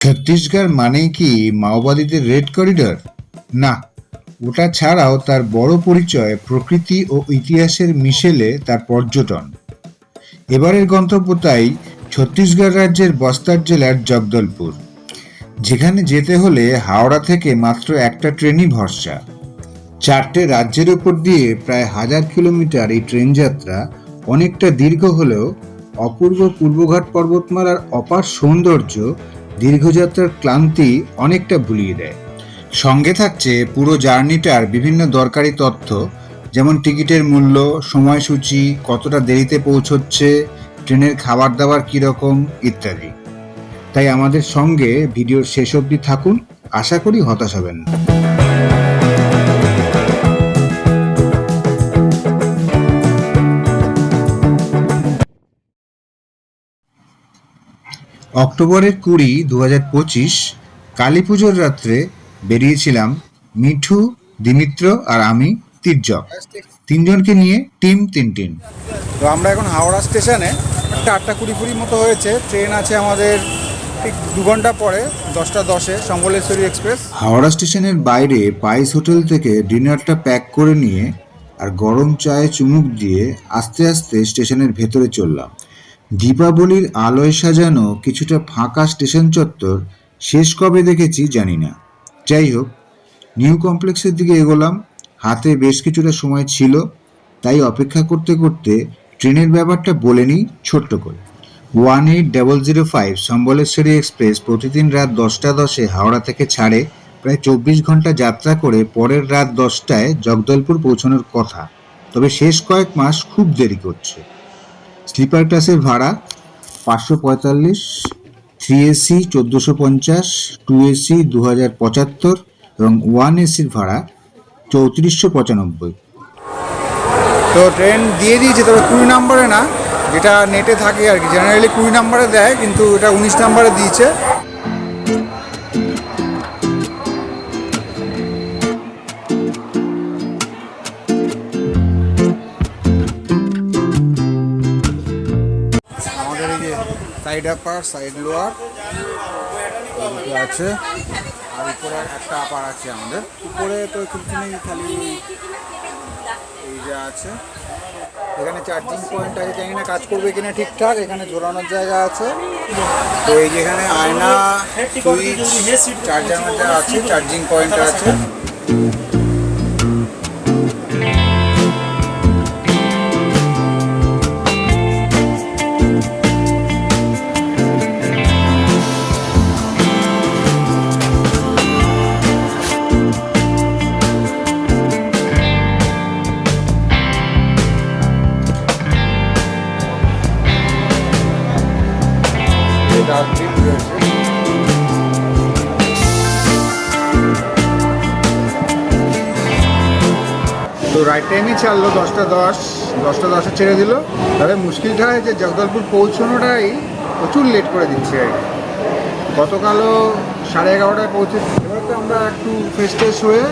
ছত্তিশগড় মানেই কি মাওবাদীদের red corridor? না, ওটা ছাড়াও তার বড় পরিচয় প্রকৃতি ও ইতিহাসের মিশেলে তার পর্যটন। এবারের গন্তব্য তাই ছত্তিশগড় রাজ্যের বস্তার জেলার জগদলপুর। যেখানে যেতে হলে হাওড়া থেকে মাত্র একটা ট্রেনই ভরসা। চারটে রাজ্যের উপর দিয়ে প্রায় হাজার কিলোমিটার এই ট্রেন যাত্রা অনেকটা দীর্ঘ হলেও অপূর্ব পূর্বঘাট পর্বতমালার অপার সৌন্দর্য দীর্ঘযাত্রার ক্লান্তি অনেকটা ভুলিয়ে দেয়। সঙ্গে থাকছে পুরো জার্নিটার বিভিন্ন দরকারি তথ্য, যেমন টিকিটের মূল্য, সময়সূচি, কতটা দেরিতে পৌঁছচ্ছে, ট্রেনের খাবার দাবার কীরকম, ইত্যাদি। তাই আমাদের সঙ্গে ভিডিওর শেষ অবধি থাকুন। আশা করি হতাশ হবেন না। অক্টোবরের কুড়ি দু হাজার পঁচিশ কালী পুজোর রাত্রে বেরিয়েছিলাম মিঠু দিমিত্র আর আমি তির্যক। তিনজনকে নিয়ে টিম তিন টিন তো আমরা এখন হাওড়া স্টেশনে একটা আটটা কুড়ি কুড়ি মতো হয়েছে। ট্রেন আছে আমাদের ঠিক দু ঘণ্টা পরে দশটা দশে সম্বলেশ্বরী এক্সপ্রেস। হাওড়া স্টেশনের বাইরে পাইস হোটেল থেকে ডিনারটা প্যাক করে নিয়ে আর গরম চায়ে চুমুক দিয়ে আস্তে আস্তে স্টেশনের ভেতরে চললাম। দীপাবলির আলোয় সাজানো কিছুটা ফাঁকা স্টেশন চত্বর শেষ কবে দেখেছি জানি না। যাই হোক নিউ কমপ্লেক্সের দিকে এগোলাম, হাতে বেশ কিছুটা সময় ছিল, তাই অপেক্ষা করতে করতে ট্রেনের ব্যাপারটা বলে নিই ছোট্ট করে। One eight double zero five Sambaleshwari express প্রতিদিন রাত দশটা দশে হাওড়া থেকে ছাড়ে প্রায় চব্বিশ ঘণ্টা যাত্রা করে পরের রাত দশটায় জগদলপুর পৌঁছানোর কথা। তবে শেষ কয়েক মাস খুব দেরি করছে। স্লিপার ক্লাসের ভাড়া পাঁচশো পঁয়তাল্লিশ থ্রি এসি চোদ্দোশো পঞ্চাশ টু এসি দু হাজার পঁচাত্তর এবং ওয়ান এসির ভাড়া চৌত্রিশশো পঁচানব্বই। তো ট্রেন দিয়ে দিয়েছে, তবে কুড়ি নাম্বারে না, যেটা নেটে থাকে আর কি। জেনারেলি কুড়ি নাম্বারে দেয়, কিন্তু এটা উনিশ নাম্বারে দিয়েছে। সাইড আপার সাইড লোয়ার আছে। আর উপরে একটা আপার আছে আমাদের। উপরে তো কিছু নেই খালি এই যে আছে। এখানে চার্জিং পয়েন্ট আছে, জানি না কাজ করবে কিনা ঠিকঠাক। এখানে ঝোলানোর জায়গা আছে। তো এই যেখানে আয়না সুইচ চার্জার যা আছে চার্জিং পয়েন্ট আছে। তো রাইট টাইমই ছাড়লো দশটা দশ, দশটা দশে ছেড়ে দিল। তবে মুশকিলটা হয় যে জগদলপুর পৌঁছানোটাই প্রচুর লেট করে দিচ্ছে আর কি। গতকালও সাড়ে এগারোটায় পৌঁছে এবার তো আমরা একটু ফ্রেশ ট্রেশ হয়ে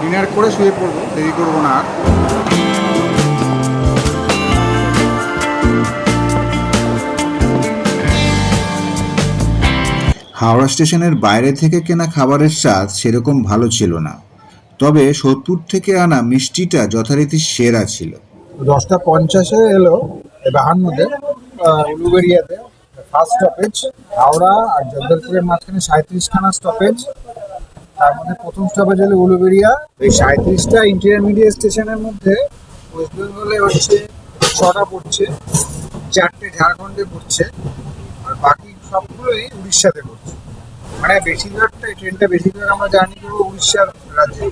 ডিনার করে শুয়ে পড়ব, দেরি করব না আর। হাওড়া স্টেশনের বাইরে থেকে কেনা খাবারের স্বাদ সেরকম ভালো ছিল না। তবে সোদপুর থেকে আনা মিষ্টিটা যথারীতি সেরা ছিল। দশটা পঞ্চাশে এলো বাহান্নতে উলুবেরিয়াতে ফার্স্ট স্টপেজ হাওড়া আর জগদলপুরের মাঝখানে সাঁত্রিশখানা স্টপেজ তার মধ্যে প্রথম স্টপেজ হলো উলুবেরিয়া এই সাঁত্রিশটা ইন্টারমিডিয়েট স্টেশনের মধ্যে ওয়েস্ট বেঙ্গলে হচ্ছে, ছটা পড়ছে, চারটে ঝাড়খণ্ডে পড়ছে, আর বাকি সবগুলোই উড়িষ্যাতে পড়ছে মানে বেশিরভাগটা ট্রেনটা বেশিরভাগ আমরা জার্নি করব উড়িষ্যার রাজ্যে।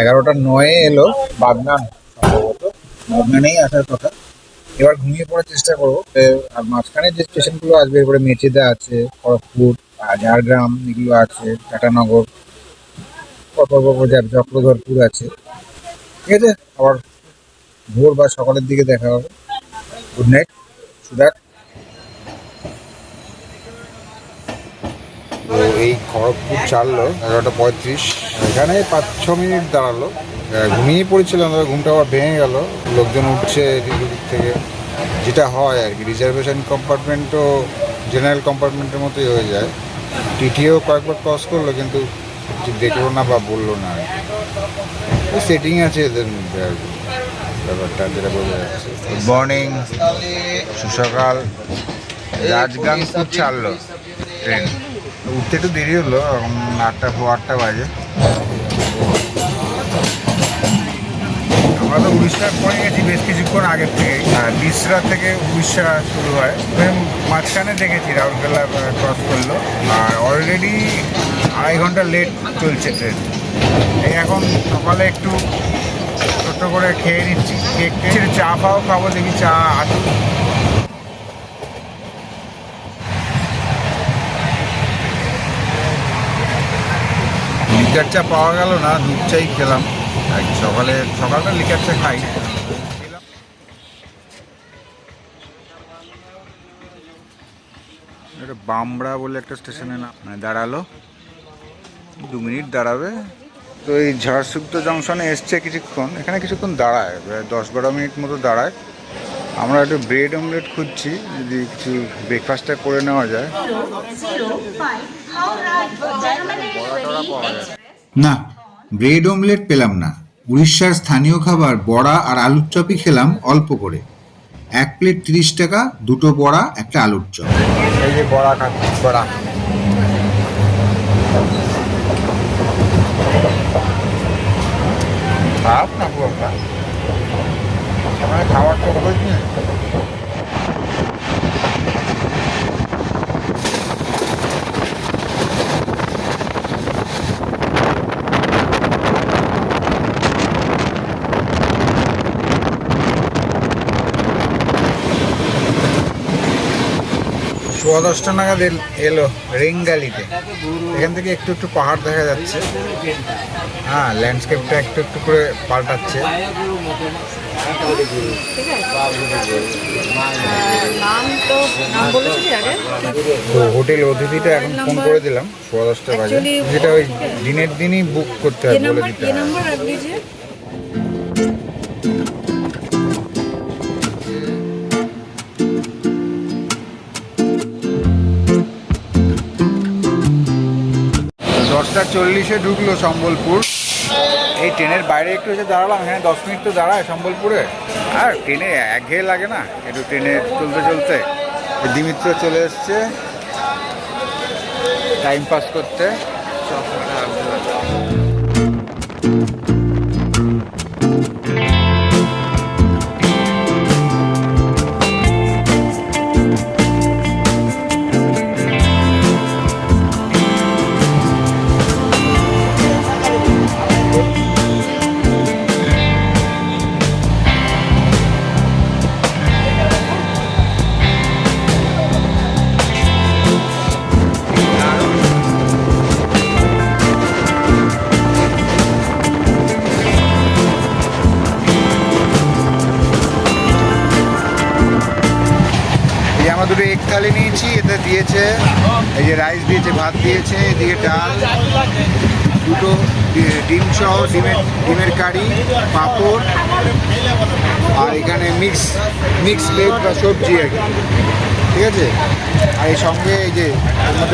এগারোটা নয়ে এলো, বাগনান সম্ভবত। বাগনানেই আসার কথা। এবার ঘুমিয়ে পড়ার চেষ্টা করব। আর মাঝখানে যে স্টেশনগুলো আসবে, এরপরে মেচেদা আছে, খড়গপুর ঝাড়গ্রাম এগুলো আছে, টাটানগর পরপর পরপর যাবে চক্রধরপুর আছে। ঠিক আছে? আবার ভোর বা সকালের দিকে দেখা হবে। গুড নাইট, সুদাক। তো এই খড়গপুর ছাড়লো এগারোটা পঁয়ত্রিশ। এখানে পাঁচ, ছ মিনিট দাঁড়াল। ঘুমিয়ে পড়েছিলাম ঘুমটা আবার ভেঙে গেল। লোকজন উঠছে এদিক থেকে। যেটা হয় আর কি, রিজার্ভেশন কম্পার্টমেন্টও, জেনারেল কম্পার্টমেন্টের মতোই হয়ে যায়। টিটিও কয়েকবার ক্রস করল, কিন্তু দেখল না বা বলল না আর কি। সেটিং আছে এদের মধ্যে আর কি, ব্যাপারটা যেটা বোঝা যাচ্ছে গুড মর্নিং সুসকাল রাজগাংপুর ছাড়লো ট্রেন উঠতে একটু দেরি হলো আটটা আটটা বাজে। আমরা তো উড়িষ্যার পরে গেছি বেশ কিছুক্ষণ আগের থেকে বিশরা থেকে উড়িষ্যা শুরু হয়। মাঝখানে দেখেছি, রাউরকেলা ক্রস করল। আর অলরেডি আড়াই ঘণ্টা লেট চলছে ট্রেন এই এখন সকালে একটু ছোট্ট করে খেয়ে নিচ্ছি। কেক চা ফাও খাব, দেখি চা আসুক লিকার চা পাওয়া গেল না দুধ চাই খেলাম। আর সকালে সকালটা লিকার চা খাই। এটা বামড়া বলে একটা স্টেশনে না মানে দাঁড়াল। দু মিনিট দাঁড়াবে। তো এই ঝাড়সুক্ত জংশনে এসছে কিছুক্ষণ এখানে কিছুক্ষণ দাঁড়ায় প্রায় দশ বারো মিনিট মতো দাঁড়ায়। আমরা একটু ব্রেড অমলেট খুঁজছি যদি কিছু ব্রেকফাস্টটা করে নেওয়া যায়। বড়া টড়া পাওয়া যায়। না, ব্রেড অমলেট পেলাম না। উড়িষ্যার স্থানীয় খাবার বড়া আর আলুর চপই খেলাম অল্প করে। এক প্লেট তিরিশ টাকা, দুটো বড়া, একটা আলুর চপ। বড়া সেখানে তো সোয়া দশটা নাগাদ এলো রেঙ্গালিতে। এখান থেকে একটু একটু পাহাড় দেখা যাচ্ছে। হ্যাঁ ল্যান্ডস্কেপটা একটু একটু করে পাল্টাচ্ছে। তো হোটেল অতিথিটা এখন ফোন করে দিলাম সোয়া দশটা বাজে যেটা ওই দিনের দিনই বুক করতে হবে বলে দিতে কে দশটা চল্লিশে ঢুকলো সম্বলপুর। এই ট্রেনের বাইরে একটু এসে দাঁড়ালাম, এখানে দশ মিনিট তো দাঁড়ায় সম্বলপুরে। আর ট্রেনে একঘেয়ে লাগে না, একটু ট্রেনে চলতে চলতে। দিমিত্র চলে এসছে টাইম পাস করতে। ভাত দিয়েছে, এদিকে ডাল, দুটো ডিম সহ, ডিমের ডিমের কারি, পাঁপড়, আর এখানে মিক্স মিক্স ভেজ বা সবজি আর কি। ঠিক আছে? আর এই সঙ্গে এই যে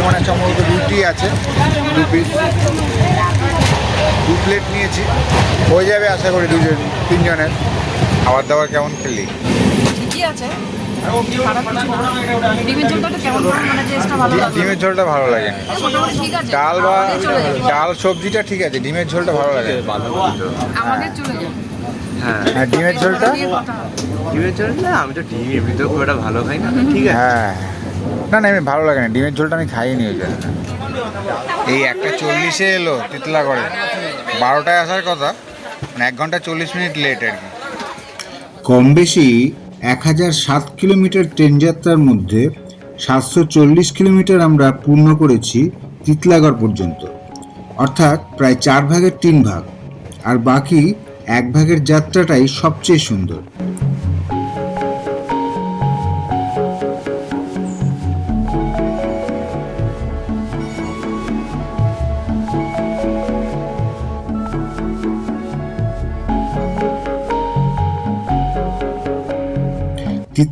মানে সম্ভবত রুটি আছে, দু পিস দু প্লেট নিয়েছি। হয়ে যাবে আশা করি দুজন, তিনজনের। খাবার দাবার কেমন খেলি? ঠিকই আছে। ডিমের ঝোলটা মানে ভালো ডিমের ঝোলটা ভালো লাগে। ডাল বা ডাল সবজিটা ঠিক আছে ডিমের ঝোলটা ভালো লাগে। আমাদের চলে যাবে। হ্যাঁ। হ্যাঁ ডিমের ঝোলটা। ডিমের ঝোল না আমি তো ডিম এমনিতেও খুব একটা ভালো খাই না ঠিক আছে। হ্যাঁ। না না আমি ভালো লাগে না ডিমের ঝোলটা আমি খাইনি ওই জন্য এই একটা চল্লিশে এলো তিতলা করে। বারোটায় আসার কথা মানে এক ঘণ্টা চল্লিশ মিনিট লেট আর কি। কম বেশি এক হাজার সাত কিলোমিটার ট্রেন যাত্রার মধ্যে সাতশো চল্লিশ কিলোমিটার আমরা পূর্ণ করেছি তিতলাগড় পর্যন্ত। অর্থাৎ প্রায় চার ভাগের তিন ভাগ। আর বাকি এক ভাগের যাত্রাটাই সবচেয়ে সুন্দর।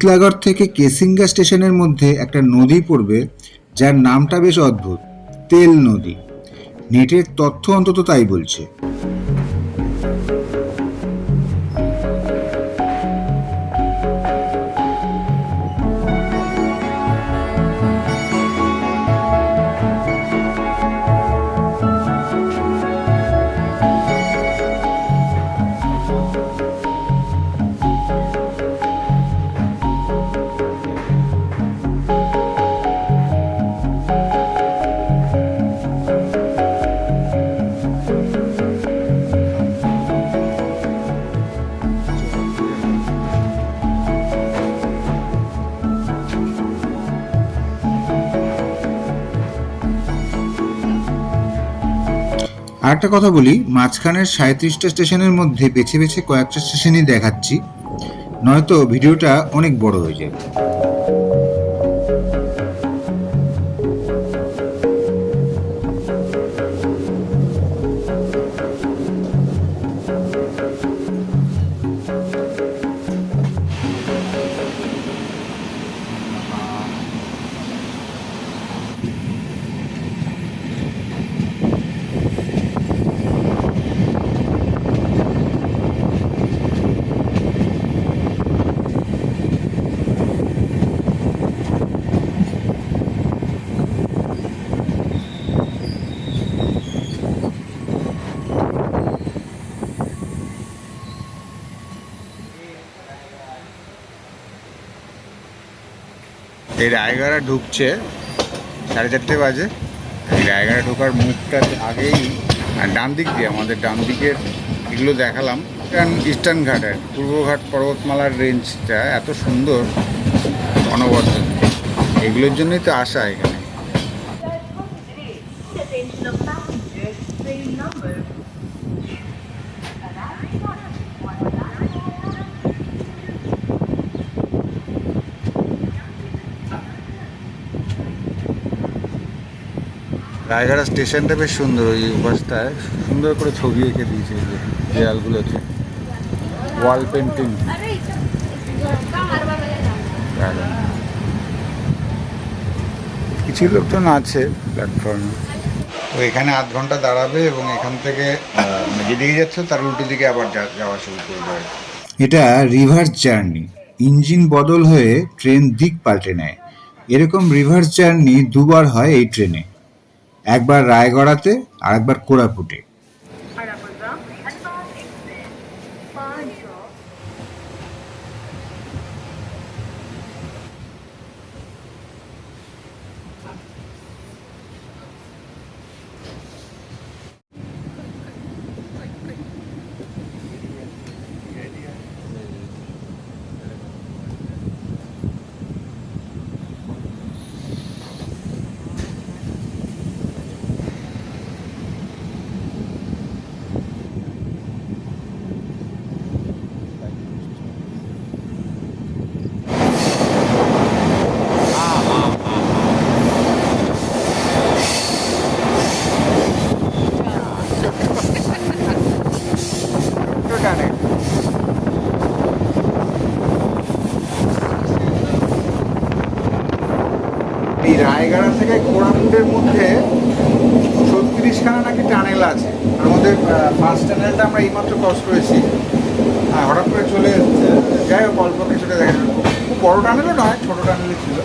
তিতলাগড় থেকে কেসিঙ্গা স্টেশনের মধ্যে একটা নদী পড়বে, যার নামটা বেশ অদ্ভুত, তেল নদী। নেটের তথ্য অন্তত তাই বলছে। আর একটা কথা বলি, মাঝখানের সাঁত্রিশটা স্টেশনের মধ্যে বেছে বেছে কয়েকটা স্টেশনই দেখাচ্ছি, নয়তো ভিডিওটা অনেক বড় হয়ে যাবে। এই রায়গড়া ঢুকছে, সাড়ে চারটে বাজে। এই রায়গড়া ঢোকার মুখটা আগেই ডান দিক দিয়ে, আমাদের ডান দিকের এগুলো দেখালাম। ইস্টার্ন ইস্টার্ন ঘাটের পূর্বঘাট পর্বতমালার রেঞ্জটা এত সুন্দর, অনবদ্য। এগুলোর জন্যই তো আসা এখানে। রায়গড়া স্টেশনটা বেশ সুন্দর, ওই বাসটায় সুন্দর করে ছবি এঁকে দিয়েছে যে দেয়ালগুলোতে। ওয়াল পেন্টিং কিছু লোকজন আছে প্ল্যাটফর্মে তো এখানে আধ ঘণ্টা দাঁড়াবে এবং এখান থেকে মানে যেদিকে যাচ্ছে তার উল্টো দিকে আবার যাওয়া শুরু করবে। এটা রিভার্স জার্নি ইঞ্জিন বদল হয়ে ট্রেন দিক পাল্টে নেয়। এরকম রিভার্স জার্নি দুবার হয় এই ট্রেনে একবার রায়গড়াতে আর একবার কোরাপুটে টানে এই রায়গড়া থেকে কোরাপুটের মধ্যে ছত্রিশখানা টানেল আছে। আমাদের ফার্স্ট টানেলটা আমরা এইমাত্র ক্রস করেছি। আর হঠাৎ করে চলে যাই হোক, অল্প কিছুটা দেখা যাবে খুব বড়ো টানেলও নয়, ছোটো টানেলই ছিল।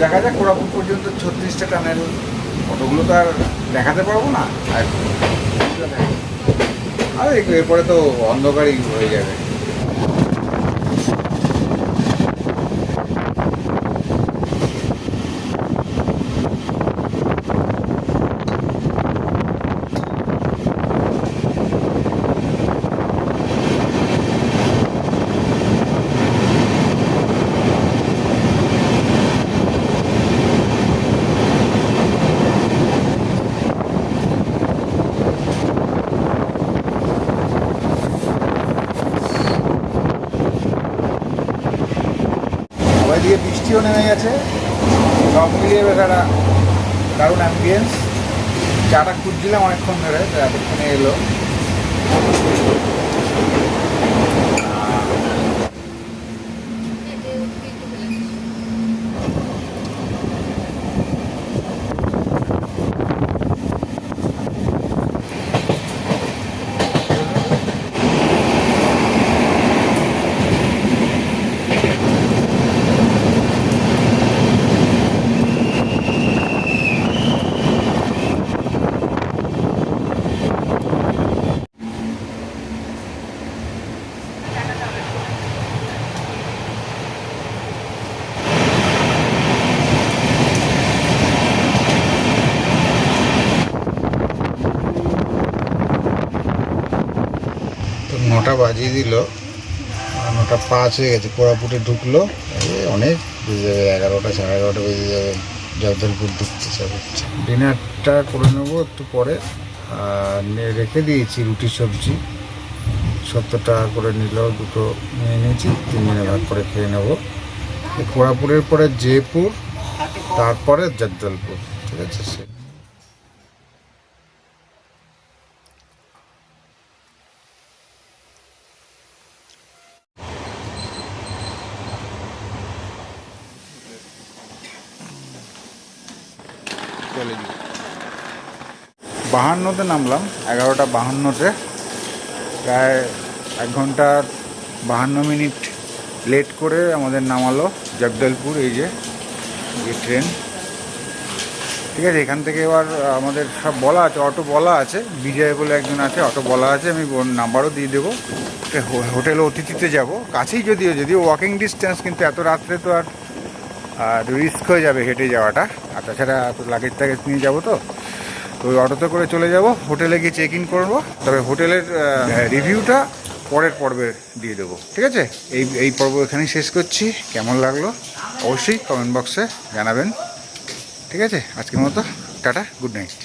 দেখা যাক কোরাপুর পর্যন্ত ছত্রিশটা টানেল কতগুলো তো আর দেখাতে পারব না। আর এরপরে তো অন্ধকারই হয়ে যাবে সবাই দিকে বৃষ্টিও নেমে গেছে। সব মিলিয়ে একটা দারুণ অ্যাম্বিয়েন্স চাটা খুঁজছিলাম অনেকক্ষণ ধরে এতক্ষণে এলো। বাজিয়ে দিল। নটা পাঁচ হয়ে গেছে, কোরাপুটে ঢুকলো। অনেক বেজে যাবে, এগারোটা সাড়ে এগারোটা বেজে যাবে, জগদলপুর ঢুকতে সব ডিনারটা করে নেব একটু পরে। আর রেখে দিয়েছি রুটি, সবজি। সত্তর টাকা করে নিল, দুটো নিয়ে নিয়েছি তিন দিনে ভাগ করে খেয়ে নেব। কোরাপুরের পরে জয়পুর তারপরে জগদলপুর, ঠিক আছে সে চলে যাই বাহান্নতে নামলাম, এগারোটা বাহান্নতে। প্রায় এক ঘণ্টা বাহান্ন মিনিট লেট করে আমাদের নামালো জগদলপুর, এই যে ট্রেন। ঠিক আছে, এখান থেকে এবার আমাদের সব বলা আছে, অটো বলা আছে, বিজয় বলে একজন আছে, অটো বলা আছে, আমি নাম্বারও দিয়ে দেবো। হোটেল অতিথিতে যাব, কাছেই যদিও যদিও ওয়াকিং ডিস্টেন্স কিন্তু এত রাত্রে তো আর রিস্ক হয়ে যাবে হেঁটে যাওয়াটা। আর তাছাড়া লাগেজ টাগেজ নিয়ে যাব তো? তো ওই অটোতে করে চলে যাব, হোটেলে গিয়ে চেক ইন করব, তবে হোটেলের রিভিউটা পরের পর্বে দিয়ে দেবো, ঠিক আছে? এই এই পর্ব এখানেই শেষ করছি, কেমন লাগল অবশ্যই কমেন্ট বক্সে জানাবেন, ঠিক আছে? আজকের মতো, টাটা গুড নাইট